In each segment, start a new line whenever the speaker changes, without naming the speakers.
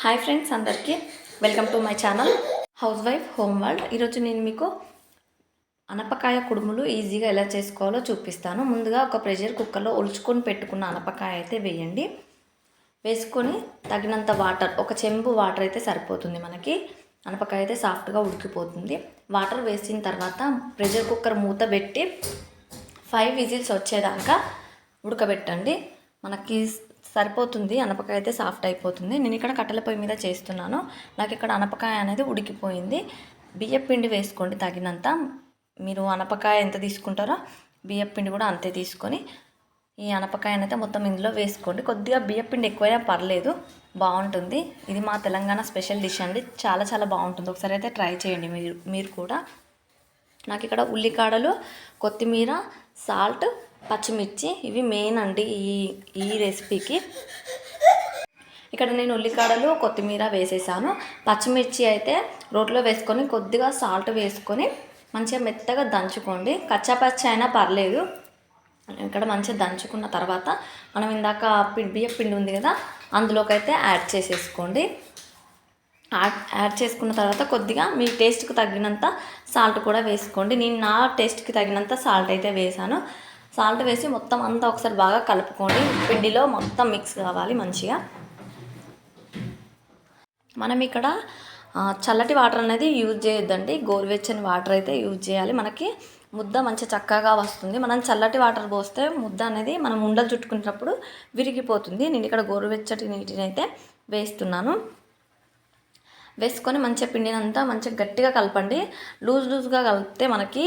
Hi friends అందరికీ welcome to my channel house wife home world ఈరోజు నేను మీకు అనపకాయ కుడుములు ఈజీగా ఎలా చేసుకోవాలో చూపిస్తాను. ముందుగా ఒక ప్రెషర్ కుక్కర్లో ఒలుచుకొని పెట్టుకున్న అనపకాయ అయితే వేయండి. వేసుకొని తగినంత వాటర్ ఒక చెంబు వాటర్ అయితే సరిపోతుంది మనకి. అనపకాయ అయితే సాఫ్ట్గా ఉడికిపోతుంది. వాటర్ వేసిన తర్వాత ప్రెషర్ కుక్కర్ మూత పెట్టి ఫైవ్ విజిల్స్ వచ్చేదాకా ఉడకబెట్టండి. మనకి సరిపోతుంది అనపకాయ అయితే సాఫ్ట్ అయిపోతుంది. నేను ఇక్కడ కట్టెల పొయ్యి మీద చేస్తున్నాను. నాకు ఇక్కడ అనపకాయ అనేది ఉడికిపోయింది. బియ్యపిండి వేసుకోండి తగినంత. మీరు అనపకాయ ఎంత తీసుకుంటారో బియ్యపిండి కూడా అంతే తీసుకొని ఈ అనపకాయనైతే అయితే మొత్తం ఇందులో వేసుకోండి. కొద్దిగా బియ్యపిండి ఎక్కువైనా పర్లేదు బాగుంటుంది. ఇది మా తెలంగాణ స్పెషల్ డిష్ అండి. చాలా చాలా బాగుంటుంది. ఒకసారి అయితే ట్రై చేయండి మీరు మీరు కూడా. నాకు ఇక్కడ ఉల్లికాడలు కొత్తిమీర సాల్ట్ పచ్చిమిర్చి. ఇవి మెయిన్ అండి ఈ ఈ రెసిపీకి ఇక్కడ నేను ఉల్లికాడలు కొత్తిమీర వేసేసాను. పచ్చిమిర్చి అయితే రోట్లో వేసుకొని కొద్దిగా సాల్ట్ వేసుకొని మంచిగా మెత్తగా దంచుకోండి. కచ్చాపచ్చి అయినా పర్లేదు. ఇక్కడ మంచిగా దంచుకున్న తర్వాత మనం ఇందాక పిండి బియ్య పిండి ఉంది కదా అందులోకి అయితే యాడ్ చేసేసుకోండి. యాడ్ యాడ్ చేసుకున్న తర్వాత కొద్దిగా మీ టేస్ట్కి తగినంత సాల్ట్ కూడా వేసుకోండి. నేను నా టేస్ట్కి తగినంత సాల్ట్ అయితే వేసాను. సాల్ట్ వేసి మొత్తం అంతా ఒకసారి బాగా కలుపుకోండి. పిండిలో మొత్తం మిక్స్ కావాలి మంచిగా. మనం ఇక్కడ చల్లటి వాటర్ అనేది యూజ్ చేయొద్దండి. గోరువెచ్చని వాటర్ అయితే యూజ్ చేయాలి. మనకి ముద్ద మంచి చక్కగా వస్తుంది. మనం చల్లటి వాటర్ పోస్తే ముద్ద అనేది మనం ఉండలు చుట్టుకునేటప్పుడు విరిగిపోతుంది. నేను ఇక్కడ గోరువెచ్చటి నీటిని అయితే వేస్తున్నాను. వేసుకొని మంచిగా పిండినంతా మంచిగా గట్టిగా కలపండి. లూజ్ లూజ్గా కలిపితే మనకి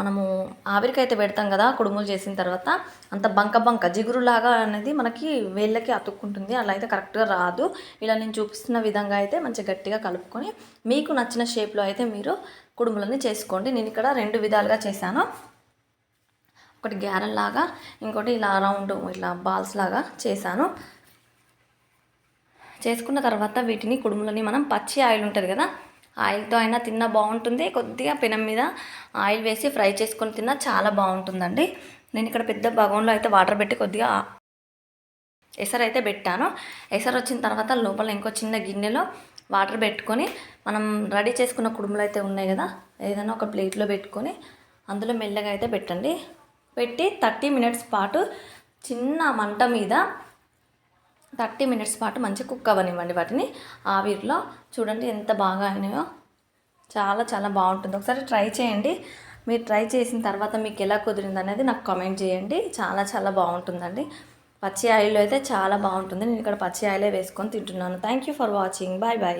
మనము ఆవిరికైతే పెడతాం కదా కుడుములు చేసిన తర్వాత అంత బంక బంక జిగురులాగా అనేది మనకి వేళ్ళకి అతుక్కుంటుంది. అలా అయితే కరెక్ట్గా రాదు. ఇలా నేను చూపిస్తున్న విధంగా అయితే మంచిగా గట్టిగా కలుపుకొని మీకు నచ్చిన షేప్లో అయితే మీరు కుడుములని చేసుకోండి. నేను ఇక్కడ రెండు విధాలుగా చేశాను. ఒకటి గ్యారెల్లాగా ఇంకోటి ఇలా రౌండ్ ఇట్లా బాల్స్ లాగా చేశాను. చేసుకున్న తర్వాత వీటిని కుడుములని మనం పచ్చి ఆయిల్ ఉంటుంది కదా ఆయిల్తో అయినా తిన్నా బాగుంటుంది. కొద్దిగా పెనం మీద ఆయిల్ వేసి ఫ్రై చేసుకొని తిన్నా చాలా బాగుంటుందండి. నేను ఇక్కడ పెద్ద భగవన్లో అయితే వాటర్ పెట్టి కొద్దిగా ఎసరు అయితే పెట్టాను. ఎసరు వచ్చిన తర్వాత లోపల ఇంకో చిన్న గిన్నెలో వాటర్ పెట్టుకొని మనం రెడీ చేసుకున్న కుడుములు అయితే ఉన్నాయి కదా ఏదైనా ఒక ప్లేట్లో పెట్టుకొని అందులో మెల్లగా అయితే పెట్టండి. పెట్టి థర్టీ మినిట్స్ పాటు చిన్న మంట మీద థర్టీ మినిట్స్ పాటు మంచిగా కుక్ అవ్వనివ్వండి వాటిని. ఆవిరిలో చూడండి ఎంత బాగా అయినాయో. చాలా చాలా బాగుంటుంది. ఒకసారి ట్రై చేయండి. మీరు ట్రై చేసిన తర్వాత మీకు ఎలా కుదిరింది అనేది నాకు కామెంట్ చేయండి. చాలా చాలా బాగుంటుందండి. పచ్చి ఆయిల్లో అయితే చాలా బాగుంటుంది. నేను ఇక్కడ పచ్చి ఆయిలే వేసుకొని తింటున్నాను. Thank you for watching bye bye